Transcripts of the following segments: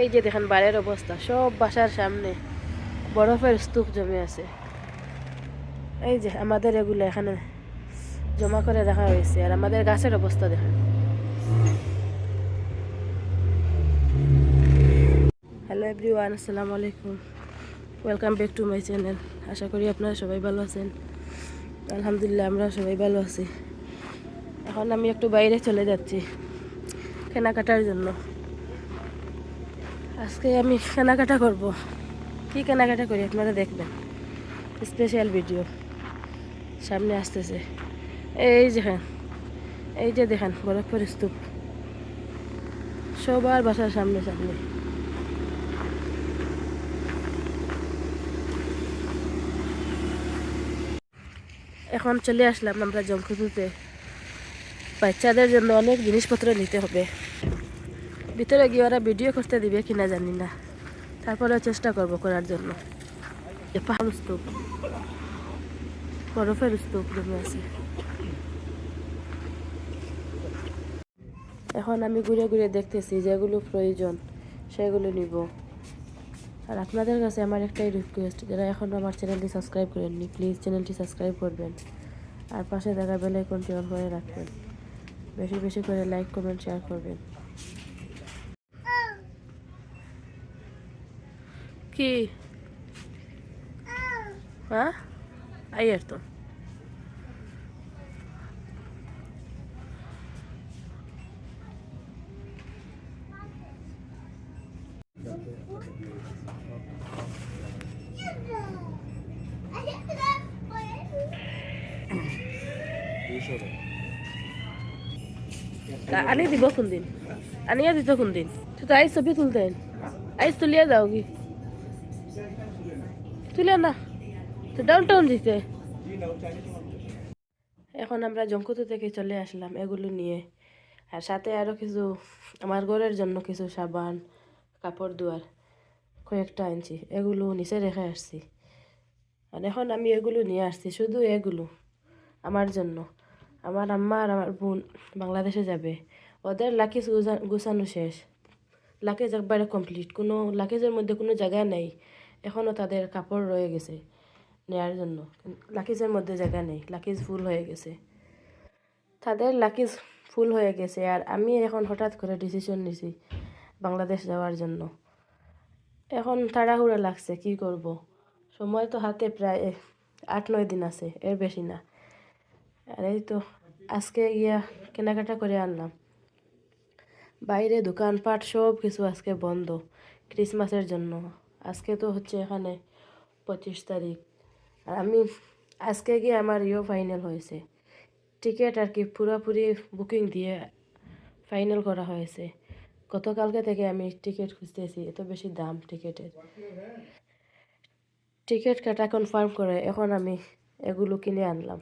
এই যে দেখেন বাইরের অবস্থা, সব বাসার সামনে বরফের স্তূপ জমে আছে। এই যে আমাদের এগুলো এখানে জমা করে রাখা হয়েছে, আর আমাদের গাছের অবস্থা দেখেন। হ্যালো এভরিওয়ান আসসালামু আলাইকুম। Welcome back to my channel আশা করি আপনারা সবাই ভালো আছেন। আলহামদুলিল্লাহ, আমরা সবাই ভালো আছি। এখন আমি একটু বাইরে চলে যাচ্ছি, কেনাকাটার জন্য। আজকে আমি কেনাকাটা করব। কি কেনাকাটা করি আপনারা দেখবেন। স্পেশাল ভিডিও সামনে আসতেছে। এই যে হ্যাঁ এই যে দেখেন বরফের স্তূপ। সবার বাসার সামনে সামনে। এখন চলে আসলাম আমরা জমকুতুতে বাচ্চাদের জন্য অনেক জিনিসপত্র নিতে হবে। ভিতরে গিয়ে ওরা ভিডিও করতে দিবে কিনা জানি না। তারপরেও চেষ্টা করব করার জন্য। স্তূপ। বরফের স্তূপ জমে আছে। এখন আমি ঘুরে ঘুরে দেখতেছি যেগুলো প্রয়োজন, সেগুলো নিব। আর আপনাদের কাছে আমার একটাই রিকোয়েস্ট যারা এখনও আমার চ্যানেলটি সাবস্ক্রাইব করেননি প্লিজ চ্যানেলটি সাবস্ক্রাইব করবেন। আর পাশে থাকা বেল আইকনটি অন করে রাখবেন। বেশি বেশি করে লাইক কমেন্ট শেয়ার করবেন। কি হ্যাঁ আইয়ার তো তা- আনি দিব কোন দিন আনিয়া দিত কোন দিন তুই তো আইস ছবি তুলতেন আইস তুলিয়া যাও কি তুলে না। তো ডাউন টাউন দিতে। এখন আমরা জঙ্কুতু থেকে চলে আসলাম এগুলো নিয়ে। আর সাথে আরও কিছু, আমার ঘরের জন্য কিছু সাবান, কাপড় ধোয়ার কয়েকটা আনছি, এগুলো নিচে রেখে আসছি। আর এখন আমি এগুলো নিয়ে আসছি, শুধু এগুলো, আমার জন্য। আমার আম্মা আর আমার বোন বাংলাদেশে যাবে। ওদের লাকিজ গুছানো শেষ। লাকেজ একবারে কমপ্লিট কোনো লাকেজের মধ্যে কোনো জায়গা নেই। এখনও তাদের কাপড় রয়ে গেছে নেয়ার জন্য। লাকিজের মধ্যে জায়গা নেই, লাকিজ ফুল হয়ে গেছে। তাদের লাকিজ ফুল হয়ে গেছে আর আমি এখন হঠাৎ করে ডিসিশন নিছি বাংলাদেশ যাওয়ার জন্য। এখন তাড়াহুড়া লাগছে, কি করব? সময় তো হাতে প্রায় আট, নয় দিন আছে, এর বেশি না। আর এই তো আজকে গিয়া কেনাকাটা করে আনলাম। বাইরে দোকানপাট সব কিছু আজকে বন্ধ ক্রিসমাসের জন্য। আজকে তো হচ্ছে এখানে পঁচিশ তারিখ। আর আমি আজকে গিয়ে আমার ইও ফাইনাল হয়েছে। টিকিট আর কি পুরোপুরি বুকিং দিয়ে ফাইনাল করা হয়েছে। গতকালকে থেকে আমি টিকিট খুঁজতেছি, এত বেশি দাম টিকিটের। টিকিট কাটা কনফার্ম করে এখন আমি এগুলো কিনে আনলাম।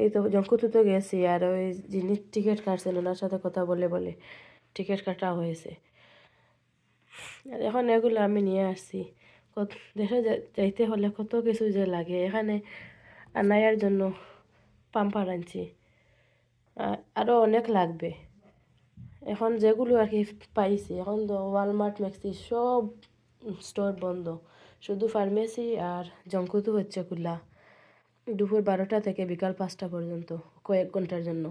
এই তো জঙ্কুতে তো গেছি আর ওই যিনি টিকিট কাটছেন, ওনার সাথে কথা বলে বলে টিকিট কাটা হয়েছে। আর এখন এগুলো আমি নিয়ে আসছি। কত দেশে যাইতে হলে কত কিছু যে লাগে। এখানে আনায়ার জন্য পাম্পার আনছি। আরও অনেক লাগবে। এখন যেগুলো আর কি পাইছি, এখন তো ওয়ালমার্ট ম্যাক্সি সব স্টোর বন্ধ। শুধু ফার্মেসি আর জঙ্কুতু হচ্ছে খোলা দুপুর বারোটা থেকে বিকাল পাঁচটা পর্যন্ত, কয়েক ঘণ্টার জন্য।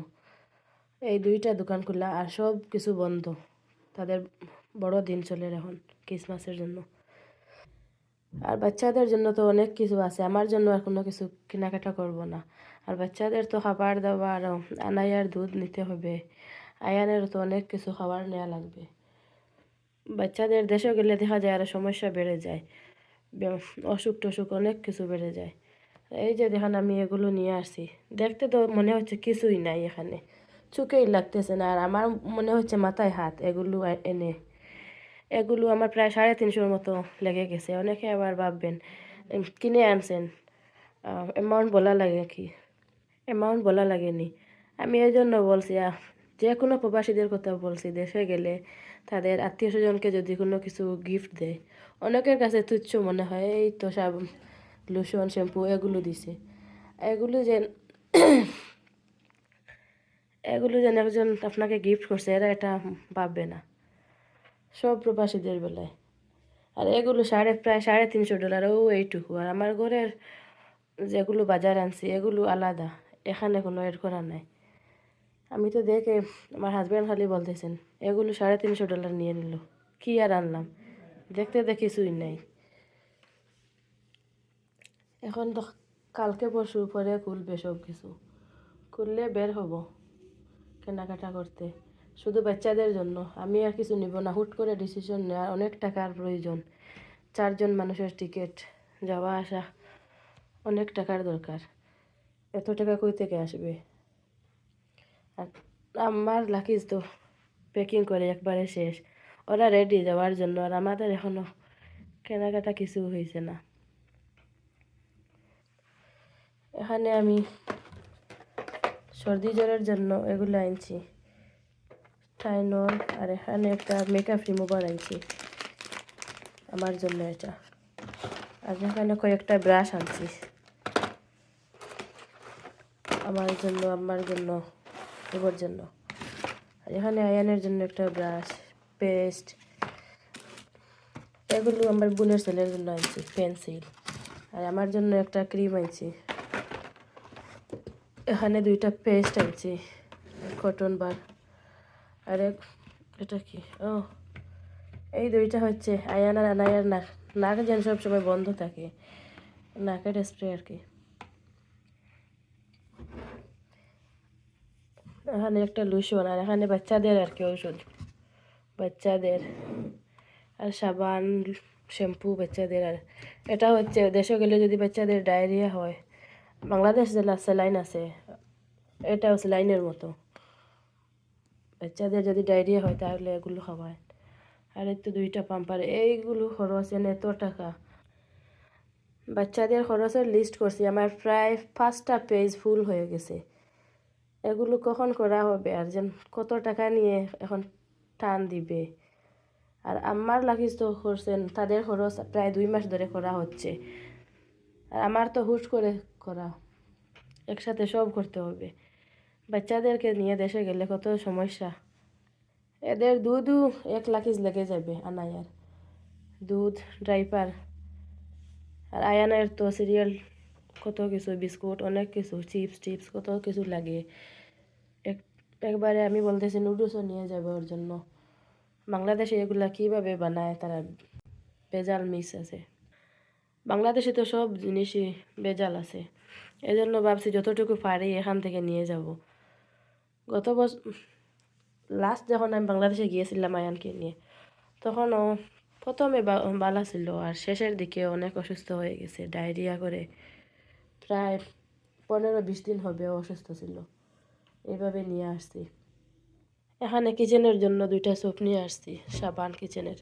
এই দুইটা দোকান খোলা আর সব কিছু বন্ধ। তাদের বড় দিন চলে এখন ক্রিসমাসের জন্য। আর বাচ্চাদের জন্য তো অনেক কিছু আছে, আমার জন্য আর কোনো কিছু কেনাকাটা করব না। আর বাচ্চাদের তো খাবার দাবার, আনায়ার দুধ নিতে হবে, আয়ানের তো অনেক কিছু খাবার নেওয়া লাগবে। বাচ্চাদের দেশে গেলে দেখা যায় আরও সমস্যা বেড়ে যায় অসুখ টসুখ অনেক কিছু বেড়ে যায়। এই যে দেখেন আমি এগুলো নিয়ে আসছি, দেখতে তো মনে হচ্ছে কিছুই নাই এখানে, চোখেই লাগতেছে না। আর আমার মনে হচ্ছে মাথায় হাত, এগুলো এনে। এগুলো আমার প্রায় সাড়ে তিনশোর মতো লেগে গেছে। অনেকে আবার ভাববেন কিনে আনছেন? অ্যামাউন্ট বলা লাগে কি? অ্যামাউন্ট বলা লাগেনি। আমি এই জন্য বলছি যে কোনো প্রবাসীদের কথা বলছি, দেশে গেলে তাদের আত্মীয় স্বজনকে যদি কোনো কিছু গিফট দেয়, অনেকের কাছে তুচ্ছ মনে হয়, এই তো সব লোশন শ্যাম্পু এগুলো দিছে। এগুলো যে এগুলো যেন একজন আপনাকে গিফট করছে, এরা এটা ভাববে না। সব প্রবাসীদের বেলায়। আর এগুলো সাড়ে প্রায় সাড়ে তিনশো ডলার, ও এইটুকু। আর আমার ঘরের যেগুলো বাজার আনছি, এগুলো আলাদা। এখানে কোনো এড করা নাই। আমি তো দেখে আমার হাজব্যান্ড খালি বলতেছেন, এগুলো সাড়ে তিনশো ডলার নিয়ে নিল। কি আর আনলাম? দেখতে দেখি কিছুই নাই। এখন তো কালকে পরশু পরে খুলবে সব কিছু খুললে বের হব কেনাকাটা করতে। শুধু বাচ্চাদের জন্য। আমি আর কিছু নিব না। হুট করে ডিসিশন নেওয়ার অনেক টাকার প্রয়োজন। চারজন মানুষের টিকিট যাওয়া আসা অনেক টাকার দরকার। এত টাকা কই থেকে আসবে? আর আমার লাকিজ তো প্যাকিং করে একবারে শেষ। ওরা রেডি যাওয়ার জন্য আর আমাদের এখনও কেনাকাটা কিছু হয়েছে না। এখানে আমি সর্দি জ্বরের জন্য এগুলো আনছি। টাইনল আর এখানে একটা মেকআপ রিমুভার আনছি আমার জন্য এটা। আর এখানে কয়েকটা ব্রাশ আনছি। আমার জন্য আমার জন্য, এবার জন্য। আর এখানে আয়ানের জন্য একটা ব্রাশ পেস্ট এগুলো আমার বোনের ছেলের জন্য আনছি পেন্সিল আর আমার জন্য একটা ক্রিম আনছি। এখানে দুইটা পেস্ট আনছি কটন বার আর এক এটা কি? ও। এই দুইটা হচ্ছে আয়ান আর আনায়ার নাক। নাক যেন সব সময় বন্ধ থাকে। নাকের স্প্রে আর কি। এখানে একটা লুশন আর এখানে বাচ্চাদের আর কি ওষুধ বাচ্চাদের আর সাবান, শ্যাম্পু বাচ্চাদের আর এটা হচ্ছে দেশে গেলে যদি বাচ্চাদের ডায়রিয়া হয়, বাংলাদেশ জেলা স্যালাইন আছে। এটাও স্যালাইনের মতো। বাচ্চাদের যদি ডায়রিয়া হয় তাহলে এগুলো খাওয়ায়। আর এই তো দুইটা পাম্পার, এইগুলো খরচ, এনে এত টাকা। বাচ্চাদের খরচের লিস্ট করছি, আমার প্রায় পাঁচটা পেজ ফুল হয়ে গেছে। এগুলো কখন করা হবে আর যেন কত টাকা নিয়ে এখন টান দিবে। আর আমার লাগিস তো করছেন, তাদের খরচ প্রায় দুই মাস ধরে করা হচ্ছে। আর আমার তো হুট করে করা, একসাথে সব করতে হবে। বাচ্চাদেরকে নিয়ে দেশে গেলে কত সমস্যা। এদের দুধও এক লাখিস লেগে যাবে আনায়ার। দুধ, ড্রাইপার আর আয়ানের তো সিরিয়াল কত কিছু, বিস্কুট, অনেক কিছু, চিপস, টিপস, কত কিছু লাগে। এক, একবারে আমি বলতেছি নুডলসও নিয়ে যাবে ওর জন্য। বাংলাদেশে এগুলা কীভাবে বানায় তারা ভেজাল মিক্স আছে। বাংলাদেশে তো সব জিনিসই ভেজাল আছে। এজন্য ভাবছি যতটুকু পারি এখান থেকে নিয়ে যাব। গত বছর লাস্ট যখন আমি বাংলাদেশে গিয়েছিলাম আয়ানকে নিয়ে, তখনও প্রথমে বালা ছিল আর শেষের দিকে অনেক অসুস্থ হয়ে গেছে, ডায়রিয়া করে প্রায় পনেরো বিশ দিন হবে অসুস্থ ছিল। এইভাবে নিয়ে আসছি। এখানে কিচেনের জন্য দুইটা সোপ নিয়ে আসছি, সাবান কিচেনের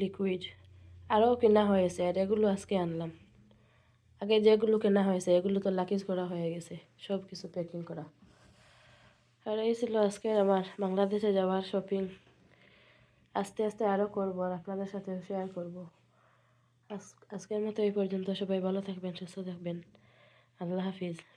লিকুইড আরও কেনা হয়েছে আর এগুলো আজকে আনলাম। আগে যেগুলো কেনা হয়েছে এগুলো তো লাকিজ করা হয়ে গেছে সব কিছু প্যাকিং করা। আর এই ছিল আজকে আমার বাংলাদেশে যাওয়ার শপিং আস্তে আস্তে আরও করব আর আপনাদের সাথে শেয়ার করব। আজ, আজকের মতো এই পর্যন্ত। সবাই ভালো থাকবেন, সুস্থ থাকবেন। আল্লাহ হাফিজ।